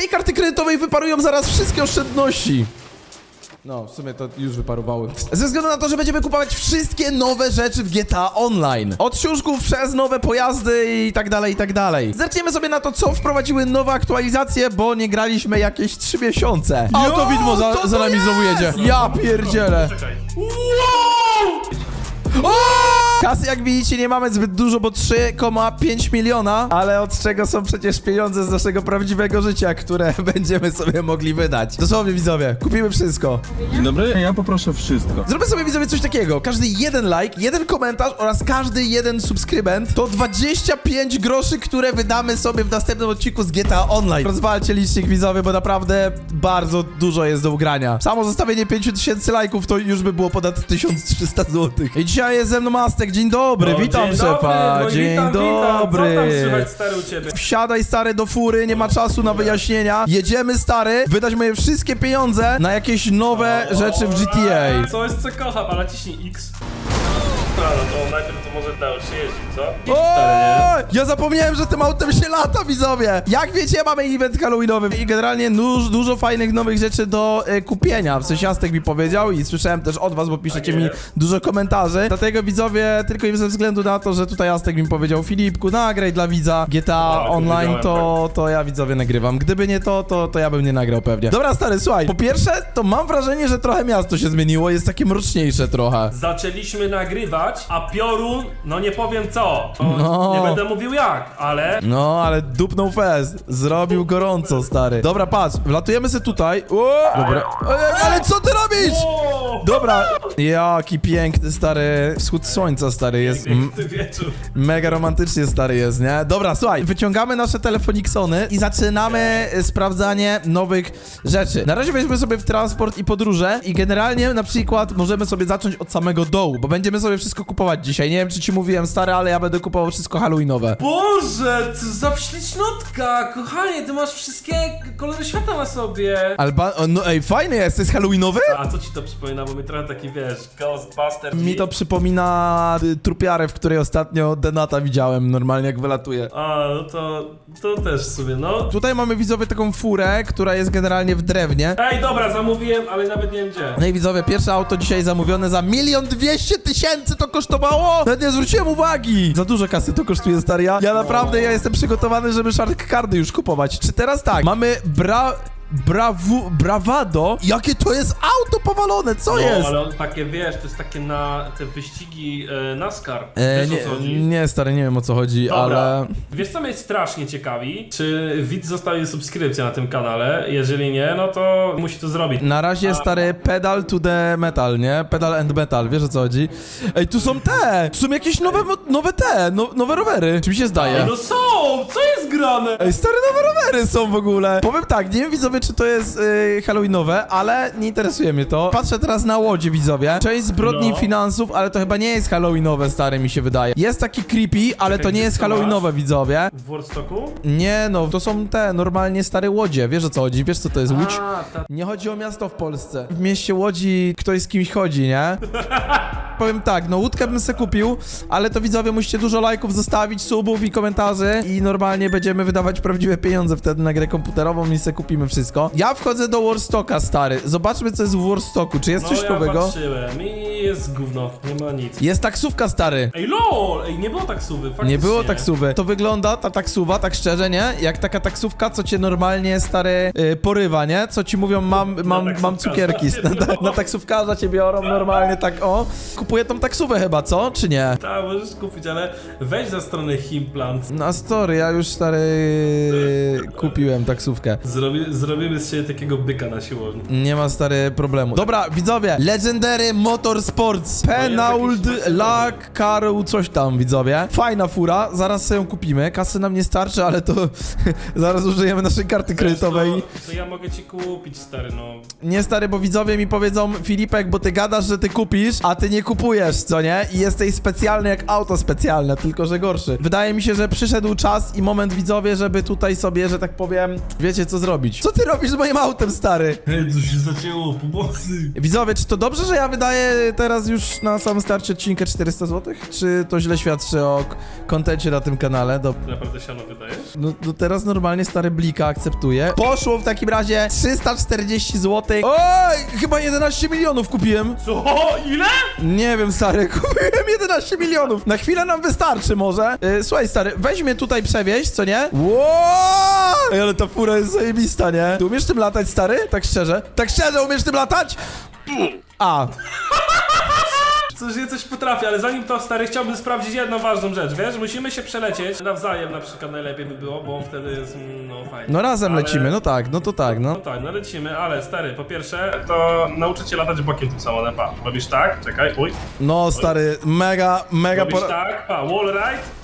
tej karty kredytowej wyparują zaraz wszystkie oszczędności. No, w sumie to już wyparowały. Ze względu na to, że będziemy kupować wszystkie nowe rzeczy w GTA Online. Od siuszków przez nowe pojazdy i tak dalej, i tak dalej. Zerkniemy sobie na to, co wprowadziły nowe aktualizacje, bo nie graliśmy jakieś 3 miesiące. A to widmo za, za nami znowu jedzie. Ja pierdzielę. Czekaj. O! Kasy jak widzicie nie mamy zbyt dużo, bo 3,5 miliona, ale od czego są przecież pieniądze z naszego prawdziwego życia, które będziemy sobie mogli wydać. Dosłownie widzowie, kupimy wszystko. Dzień dobry, ja poproszę wszystko. Zróbmy sobie widzowie coś takiego. Każdy jeden like, jeden komentarz oraz każdy jeden subskrybent to 25 groszy, które wydamy sobie w następnym odcinku z GTA Online. Rozwalcie licznik widzowie, bo naprawdę bardzo dużo jest do ugrania. Samo zostawienie 5000 lajków to już by było ponad 1300 zł. I dzisiaj jest ze mną Aztek. Dzień dobry, No, witam dzień szefa. Dobry, no, Dzień witam, dobry. Witam. Co tam słychać stary u ciebie? Wsiadaj stary do fury, nie ma czasu na wyjaśnienia. Jedziemy stary, wydać moje wszystkie pieniądze na jakieś nowe rzeczy w GTA. Coś co kocham, ale ciśnij X. No, no to najpierw to może naucz się jeździć, co? X O! stary, Ja zapomniałem, że tym autem się lata, widzowie! Jak wiecie, mamy event halloweenowy i generalnie dużo, dużo fajnych nowych rzeczy do e, kupienia. W sensie Jastek mi powiedział i słyszałem też od was, bo piszecie Tak mi jest. dużo komentarzy. Dlatego widzowie, tylko i ze względu na to, że tutaj Jastek mi powiedział Filipku, nagraj dla widza GTA Tak, Online, to, to ja widzowie nagrywam. Gdyby nie to, to, to ja bym nie nagrał pewnie. Dobra, stary, słuchaj, po pierwsze, to mam wrażenie, że trochę miasto się zmieniło, jest takie mroczniejsze trochę. Zaczęliśmy nagrywać, a piorun, no nie powiem co. No. Nie będę mówił jak, ale... No, ale dupnął fest. Zrobił gorąco, stary. Dobra, patrz, wlatujemy sobie tutaj. O! Dobra. Ej, ale co ty robisz? O! Dobra. Jaki piękny, stary. Wschód słońca, stary, jest. M- wieczór. mega romantycznie, stary jest, nie? Dobra, słuchaj, wyciągamy nasze telefoniksony i zaczynamy e, sprawdzanie nowych rzeczy. Na razie weźmy sobie w transport i podróże i generalnie na przykład możemy sobie zacząć od samego dołu, bo będziemy sobie wszystko kupować dzisiaj. Nie wiem, czy ci mówiłem, stary, ale ja będę kupował wszystko halloweenowe. Boże, co za ślicznotka, kochanie, ty masz wszystkie kolory świata na sobie. Ale ba- o, no ej, fajny jest, to jest halloweenowy? A co ci to przypomina, bo mi trochę taki, wiesz, Ghostbuster. Mi to przypomina y, trupiarę, w której ostatnio Denata widziałem, normalnie jak wylatuje. A, no to, to też sobie, no. Tutaj mamy widzowie taką furę, która jest generalnie w drewnie. Ej, dobra, zamówiłem, ale nawet nie wiem gdzie. No i widzowie, pierwsze auto dzisiaj zamówione za milion dwieście tysięcy to kosztowało? Nawet nie zwróciłem uwagi! Za dużo kasy to kosztuje, stary. Ja, naprawdę, ja jestem przygotowany, żeby shark cardy już kupować. Czy teraz tak, mamy bra... Brawu... Bravado? Jakie to jest auto powalone, co No, jest? ale on takie, wiesz, to jest takie na te wyścigi e, NASCAR. E, wiesz o co nie, chodzi? nie, stary, nie wiem o co chodzi, Dobra. ale... Wiesz co mnie strasznie ciekawi? Czy widz zostawił subskrypcję na tym kanale? Jeżeli nie, no to musi to zrobić. Na razie stary pedal to the metal, nie? Pedal and metal, wiesz o co chodzi? Ej, tu są te! Tu są jakieś nowe, nowe te, no, nowe rowery. Czy mi się zdaje? No są! Co jest grane? Ej, stare nowe rowery są w ogóle. Powiem tak, nie wiem widzowie, czy to jest y, halloweenowe, ale nie interesuje mnie to. Patrzę teraz na łodzie, widzowie. Część zbrodni No. finansów, ale to chyba nie jest halloweenowe, stary, mi się wydaje. Jest taki creepy, ale to nie gdzie jest to masz? halloweenowe, widzowie. W Warstocku? Nie no, to są te normalnie stare łodzie. Wiesz o co chodzi? Wiesz co to jest łódź? A, ta... Nie chodzi o miasto w Polsce. W mieście Łodzi ktoś z kimś chodzi, nie? Powiem tak, no łódkę bym se kupił, ale to widzowie musicie dużo lajków zostawić, subów i komentarzy i normalnie będziemy wydawać prawdziwe pieniądze wtedy na grę komputerową i se kupimy wszystko. Ja wchodzę do Warstocka, stary. Zobaczmy, co jest w Warstocku. Czy jest No coś ja nowego? patrzyłem i jest gówno, nie ma nic. Jest taksówka, stary. Ej, lol! Ej, nie było taksówy, faktycznie. Nie było taksówy. To wygląda, ta taksuwa, tak szczerze, nie? Jak taka taksówka, co cię normalnie, stary, yy, porywa, nie? Co ci mówią, mam, mam, mam taksówkarza cukierki. cię Na, na, biorą. na taksówkarza cię biorą normalnie tak, o. Kupuję tą taksówę chyba, co? Czy nie? Tak, możesz kupić, ale wejdź na stronę Himplant. Na story, ja już, stary, kupiłem taksówkę. Zrobi, zrobimy z siebie takiego byka na siłowni. Nie ma stary problemu. Dobra, widzowie. Legendary Motorsports. Penauld jakiś- La Caru, coś tam, widzowie. Fajna fura, zaraz sobie ją kupimy. Kasy nam nie starczy, ale to zaraz użyjemy naszej karty kredytowej. To, to ja mogę ci kupić, stary, no. Nie stary, bo widzowie mi powiedzą, Filipek, bo ty gadasz, że ty kupisz, a ty nie kupujesz kupujesz, co nie? I jesteś specjalny jak auto specjalne, tylko że gorszy. Wydaje mi się, że przyszedł czas i moment widzowie, żeby tutaj sobie, że tak powiem, wiecie co zrobić. Co ty robisz z moim autem, stary? Hej, co się zacięło, pomocy! Widzowie, czy to dobrze, że ja wydaję teraz już na samym starcie odcinkę 400 zł? Czy to źle świadczy o k- kontencie na tym kanale? Do... Ty naprawdę siano wydajesz? No, no teraz normalnie stary blika akceptuje. Poszło w takim razie 340 zł. Oj, chyba 11 milionów kupiłem. Co? Ile? Nie wiem, stary, kupiłem 11 milionów. Na chwilę nam wystarczy może. Yy, słuchaj, stary, weź mnie tutaj przewieźć, co nie? Wow! Ej, ale ta fura jest zajebista, nie? Ty umiesz tym latać, stary? Tak szczerze? Tak szczerze, umiesz tym latać? A, Coś, ja coś potrafię, ale zanim to stary, chciałbym sprawdzić jedną ważną rzecz, wiesz? Musimy się przelecieć nawzajem na przykład najlepiej by było, bo wtedy jest, mm, no fajnie. no razem Ale- lecimy, no tak, no to tak, no. No tak, no lecimy, ale stary, po pierwsze, to nauczyć się latać bokiem tym samolotem, pa. Robisz tak, czekaj, uj. No, stary, mega, mega... Robisz tak, pa, wall ride.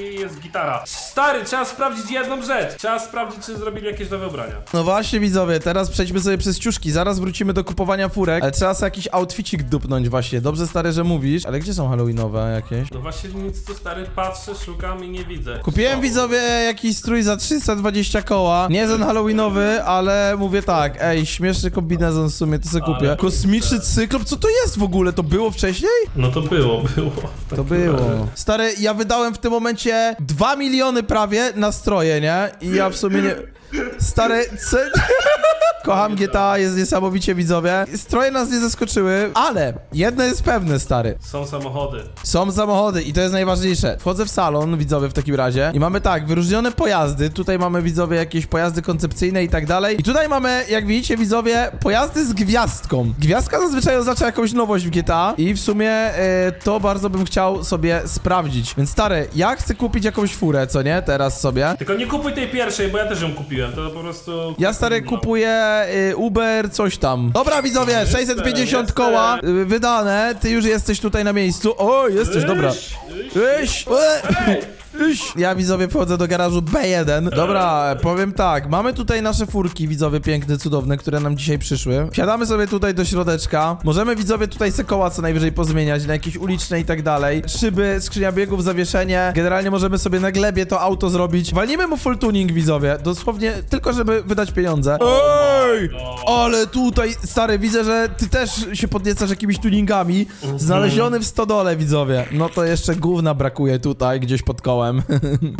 I jest gitara. Stary, trzeba sprawdzić jedną rzecz. Trzeba sprawdzić, czy zrobili jakieś nowe ubrania. No właśnie, widzowie, teraz przejdźmy sobie przez ciuszki. Zaraz wrócimy do kupowania furek, ale trzeba sobie jakiś outficik dupnąć właśnie. Dobrze, stary, że mówisz. Ale gdzie są halloweenowe jakieś? No właśnie nic tu stary, patrzę, szukam i nie widzę. Kupiłem widzowie jakiś strój za 320 koła. Nie ten halloweenowy, ale mówię tak, ej, śmieszny kombinezon w sumie, to sobie Ale kupię. Kosmiczny cyklop, co to jest w ogóle? To było wcześniej? No to było, było. W To takim było. razie. Stary, ja wydałem w tym momencie 2 miliony prawie na stroje, nie? I ja w sumie nie... Stary, co... Kocham GTA, jest niesamowicie widzowie. Stroje nas nie zaskoczyły, ale jedno jest pewne, stary. Są samochody. Są samochody i to jest najważniejsze. Wchodzę w salon, widzowie, w takim razie i mamy tak, wyróżnione pojazdy. Tutaj mamy, widzowie, jakieś pojazdy koncepcyjne i tak dalej. I tutaj mamy, jak widzicie, widzowie, pojazdy z gwiazdką. Gwiazdka zazwyczaj oznacza jakąś nowość w GTA i w sumie e, to bardzo bym chciał sobie sprawdzić. Więc stary, ja chcę kupić jakąś furę, co nie? Teraz sobie. Tylko nie kupuj tej pierwszej, bo ja też ją kupiłem. To po prostu. Ja stary no. kupuję y, Uber, coś tam. Dobra widzowie, 650 koła y, wydane. Ty już jesteś tutaj na miejscu. O, jesteś, dobra. Iść, iść. Iść! E, Ja widzowie wchodzę do garażu B1. Dobra, powiem tak, mamy tutaj nasze furki, widzowie piękne, cudowne, które nam dzisiaj przyszły. Wsiadamy sobie tutaj do środeczka. Możemy widzowie tutaj se koła co najwyżej pozmieniać na jakieś uliczne i tak dalej. Szyby, skrzynia biegów, zawieszenie. Generalnie możemy sobie na glebie to auto zrobić. Walnijmy mu full tuning, widzowie. Dosłownie tylko, żeby wydać pieniądze. Ej! Ale tutaj, stary, widzę, że ty też się podniecasz jakimiś tuningami. Znaleziony w stodole, widzowie. No to jeszcze gówna brakuje tutaj, gdzieś pod kołem.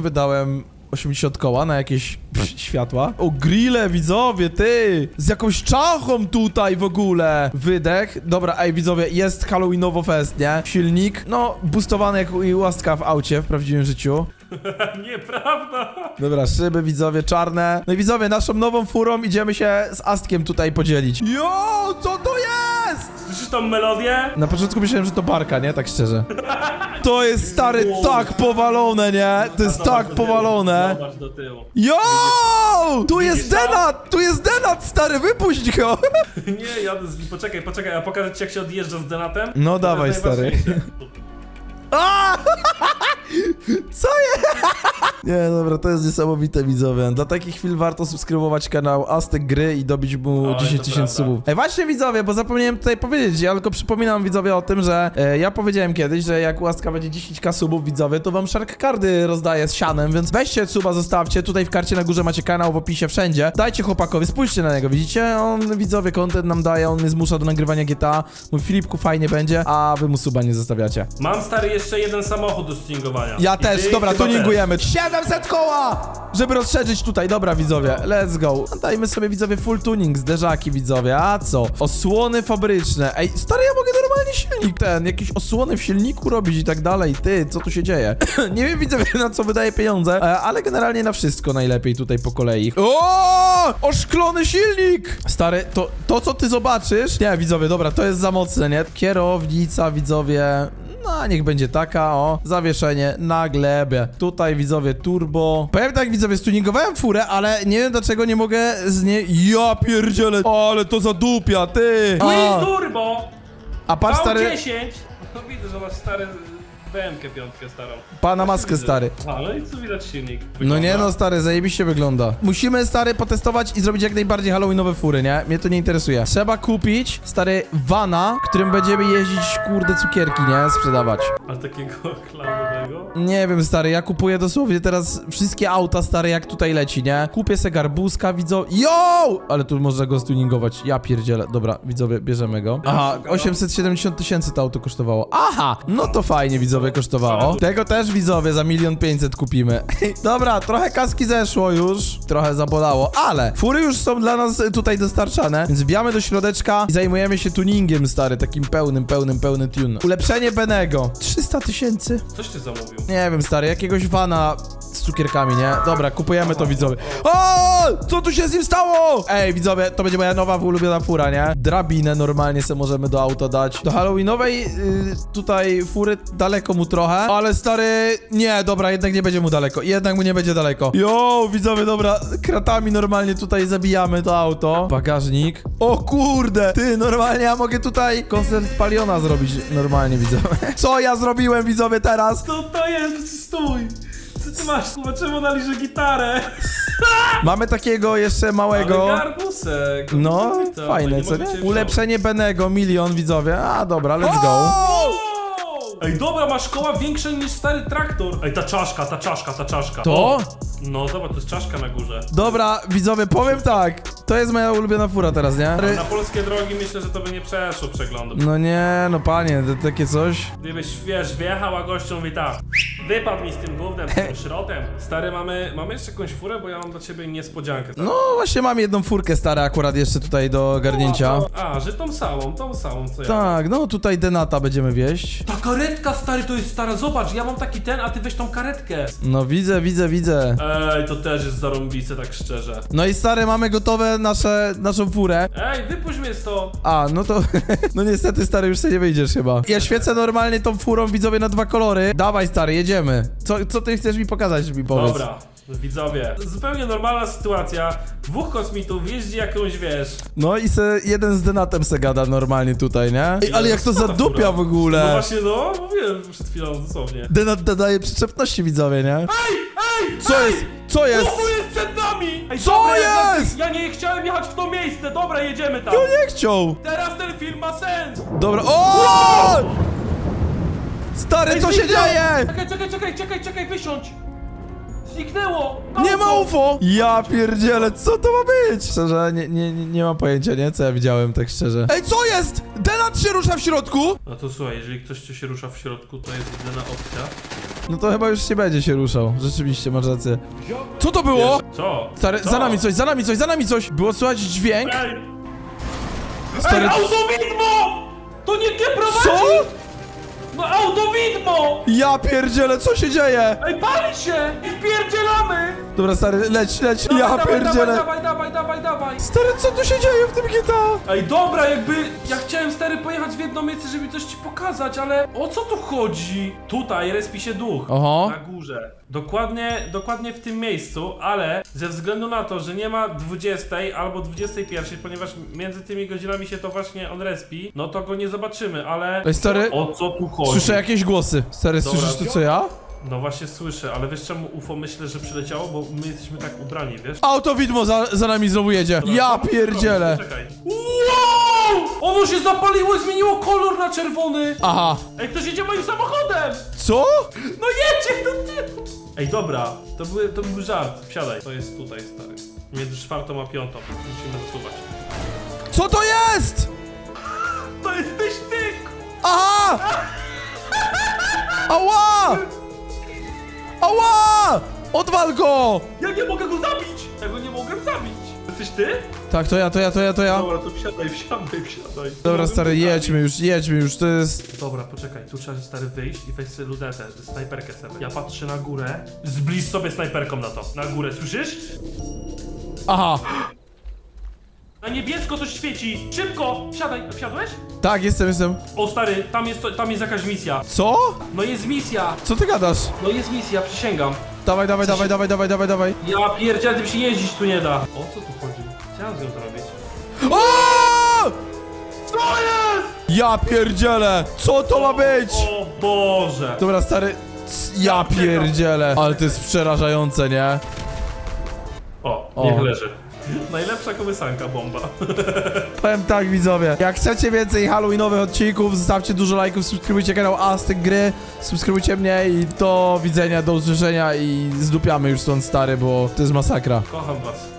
Wydałem 80 koła na jakieś pff, światła. O, grille, widzowie, ty! Z jakąś czachą tutaj w ogóle. Wydech. Dobra, ej, widzowie, jest Halloweenowo fest, nie? Silnik, no, boostowany jak i łaska w aucie w prawdziwym życiu. Nieprawda! Dobra, szyby, widzowie, czarne. No i widzowie, naszą nową furą idziemy się z Astkiem tutaj podzielić. Jo, co to jest? Słyszysz tą melodię? Na początku myślałem, że to barka, nie? Tak szczerze. To jest, stary, tak powalone, nie? To jest tak powalone. Zobacz do tyłu. Jo! Tu jest Widzisz to? denat! Tu jest denat, stary, wypuść go! Nie, z... Poczekaj, poczekaj, a pokażę ci jak się odjeżdża z denatem? No dawaj, stary. najważniejsze. A! Co jest? Nie, dobra, to jest niesamowite, widzowie. Dla takich chwil warto subskrybować kanał Aztek Gry i dobić mu Oj, 10 to tysięcy prawda. subów. Ej, właśnie, widzowie, bo zapomniałem tutaj powiedzieć, ja tylko przypominam widzowie o tym, że e, ja powiedziałem kiedyś, że jak łaska będzie 10k subów, widzowie, to wam shark cardy rozdaję z sianem, więc weźcie suba, zostawcie. Tutaj w karcie na górze macie kanał, w opisie wszędzie. Dajcie chłopakowi, spójrzcie na niego, widzicie? On, widzowie, content nam daje, on mnie zmusza do nagrywania GTA. Mówi, Filipku, fajnie będzie, a wy mu suba nie zostawiacie. Mam stary jeszcze jeden samochód do stingowania. Ja I też, dobra, tuningujemy. 700 koła! Żeby rozszerzyć tutaj, dobra widzowie, let's go. Dajmy sobie widzowie full tuning, zderzaki widzowie, a co? Osłony fabryczne. Ej, stary, ja mogę normalnie silnik ten, jakieś osłony w silniku robić i tak dalej. Ty, co tu się dzieje? Nie wiem widzowie na co wydaje pieniądze, e, ale generalnie na wszystko najlepiej tutaj po kolei. O! Oszklony silnik! Stary, to, to co ty zobaczysz... Nie, widzowie, dobra, to jest za mocne, nie? Kierownica, widzowie... No, niech będzie taka, o. Zawieszenie na glebie. Tutaj, widzowie, turbo. Powiem tak, widzowie, stuningowałem furę, ale nie wiem dlaczego nie mogę z niej... Ja pierdzielę, ale to zadupia, ty! Twin A, Turbo! a patrz, stary... V10! No widzę, że masz stary BMK piątkę starą. Pana maskę, stary. A, no i co widać silnik. No nie no, stary, zajebiście wygląda. Musimy, stary, potestować i zrobić jak najbardziej halloweenowe fury, nie? Mnie to nie interesuje. Trzeba kupić, stary, vana, którym będziemy jeździć, kurde, cukierki, nie? Sprzedawać. A takiego klaunowego? Nie wiem, stary, ja kupuję dosłownie teraz wszystkie auta, stare, jak tutaj leci, nie? Kupię se garbuzka, widzo... Yo! Ale tu można go stuningować. Ja pierdzielę. Dobra, widzowie, bierzemy go. Aha, 870 tysięcy to auto kosztowało. Aha! No to fajnie, widzowie, kosztowało. Tego też, widzowie, za milion pięćset kupimy. Dobra, trochę kaski zeszło już. Trochę zabolało, ale fury już są dla nas tutaj dostarczane, więc wbijamy do środeczka i zajmujemy się tuningiem, stary, takim pełnym, pełnym, pełnym tune. Ulepszenie Benego. 300 tysięcy. Coś ty zamówił. Nie wiem, stary, jakiegoś vana z cukierkami, nie? Dobra, kupujemy to, widzowie. O! Co tu się z nim stało? Ej, widzowie, to będzie moja nowa ulubiona fura, nie? Drabinę normalnie sobie możemy do auta dać. Do halloweenowej yy, tutaj fury daleko mu trochę, ale stary, nie, dobra, jednak nie będzie mu daleko. Jednak mu nie będzie daleko. Jo, widzowie, dobra, kratami normalnie tutaj zabijamy to auto. Bagażnik. O kurde, ty, normalnie ja mogę tutaj koncert Paliona zrobić normalnie, widzowie. Co ja zrobiłem, widzowie, teraz? Co to jest? Stój! Co ty masz? Kurwa, czemu na liże gitarę? Mamy takiego jeszcze małego. Ale garbusek. No, fajne, co nie? Ulepszenie Benego, milion widzowie. A, dobra, let's go. Ej, dobra, masz koła większe niż stary traktor. Ej, ta czaszka, ta czaszka, ta czaszka. To? No, zobacz, to jest czaszka na górze. Dobra, widzowie, powiem tak. To jest moja ulubiona fura teraz, nie? Na polskie drogi myślę, że to by nie przeszło przeglądu. No nie, no panie, to takie coś. Gdybyś, wiesz, wjechała gością i tak. Wypadł mi z tym gównem, z tym szrotem. Stary, mamy, mamy jeszcze jakąś furę, bo ja mam dla ciebie niespodziankę. Tak? No właśnie mam jedną furkę stare akurat jeszcze tutaj do garnięcia. A, że tą samą, tą samą, co ja. Tak, no tutaj Denata będziemy wieść. Ta karetka, stary, to jest stara, zobacz, ja mam taki ten, a ty weź tą karetkę. No widzę, widzę, widzę. Ej, to też jest zarąbice, tak szczerze. No i stary, mamy gotowe nasze, naszą furę. Ej, wypuść mnie stąd. A, no to, no niestety stary, już sobie nie wyjdziesz chyba. Ja świecę normalnie tą furą widzowie na dwa kolory. Dawaj stary, jedziemy. Co, co ty chcesz mi pokazać, mi powiedz. Dobra, widzowie, zupełnie normalna sytuacja. Dwóch kosmitów jeździ jakąś, wiesz... No i se, jeden z Denatem se gada normalnie tutaj, nie? Ej, ale jak to zadupia w No ogóle. właśnie, no, mówiłem przed chwilą dosłownie. Denat dodaje przyczepności widzowie, nie? Ej, ej, Co ej! jest? Co jest? Jest przed nami! Ej, Co ja- jest? Ja nie chciałem jechać w to miejsce, dobra, jedziemy tam. No nie chciał. Teraz ten film ma sens! Dobra, o! Stary, co się dzieje? Czekaj, czekaj, czekaj, czekaj, czekaj, wysiądź! Zniknęło! Nie ma UFO! Ja pierdzielę, co to ma być? Szczerze, nie, nie, nie nie mam pojęcia, nie? Co ja widziałem, tak szczerze. Ej, co jest? Denat się rusza w środku? No to słuchaj, jeżeli ktoś tu się rusza w środku, to jest jedyna opcja. No to chyba już nie będzie się ruszał. Rzeczywiście, masz rację. Co to było? Co? Stary, Co? za nami coś, za nami coś, za nami coś! Było słychać dźwięk? Ej! Stary, Ej, autowidmo! To nie nie prowadzi! co? No autowidmo! Ja pierdzielę, co się dzieje? Ej, pali się! Spierdzielamy! Dobra, stary, leć, leć, Dawaj, ja dawaj, pierdzielę. Dawaj, dawaj, dawaj, dawaj! Stary, co tu się dzieje w tym GTA? Ej, dobra, jakby ja chciałem stary pojechać w jedno miejsce, żeby coś ci pokazać, ale o co tu chodzi? Tutaj respi się duch. Oho. Na górze. Dokładnie, dokładnie w tym miejscu, ale ze względu na to, że nie ma 20 albo 21, ponieważ między tymi godzinami się to właśnie on respi, no to go nie zobaczymy, ale Ej, stary, o co tu chodzi? słyszę jakieś głosy. Stary, Dobra. słyszysz to co ja? No właśnie słyszę, ale wiesz czemu UFO myślę, że przyleciało? Bo my jesteśmy tak ubrani, wiesz? Auto widmo za, za nami znowu jedzie. Dobra, Ja co pierdzielę. Czekaj. Wow! Ono się zapaliło i zmieniło kolor na czerwony! Aha. Ej, ktoś jedzie moim samochodem! Co? No jedzie do tyłu! Ej, dobra, to, były, to był żart. Wsiadaj, to jest tutaj, stary. Między czwartą a piątą. Musimy zasuwać. Co to jest? To jesteś ty! Aha! Ała! Ała! Odwal go! Ja nie mogę go zabić! Ja go nie mogę zabić! Jesteś ty? Tak, to ja, to ja, to ja, to ja. Dobra, to wsiadaj, wsiadaj, wsiadaj. Dobra, stary, jedźmy już, jedźmy już, to jest... Dobra, poczekaj, tu trzeba stary wyjść i weź sobie lunetę, snajperkę sobie. Ja patrzę na górę, zbliż sobie snajperką na to. Na górę, słyszysz? Aha, Na niebiesko coś świeci! Szybko! Wsiadaj! Wsiadłeś? tak, jestem, jestem. O stary, tam jest, tam jest jakaś misja. Co? No jest misja! Co ty gadasz? No jest misja, przysięgam. Dawaj, dawaj, dawaj, dawaj, dawaj, dawaj, dawaj. Ja pierdzielę, tym się jeździć tu nie da. O co tu chodzi? Mam z nią zrobić? O! Co jest? Ja pierdzielę! Co to ma być? O Boże! Dobra, stary... c- Ja pierdzielę. Ale to jest przerażające, nie? O, O. niech leży. Najlepsza kołysanka bomba. Powiem tak, widzowie. Jak chcecie więcej halloweenowych odcinków, zostawcie dużo lajków, subskrybujcie kanał Aztek Gry, subskrybujcie mnie i do widzenia, do usłyszenia i zdupiamy już stąd, stary, bo to jest masakra. Kocham was.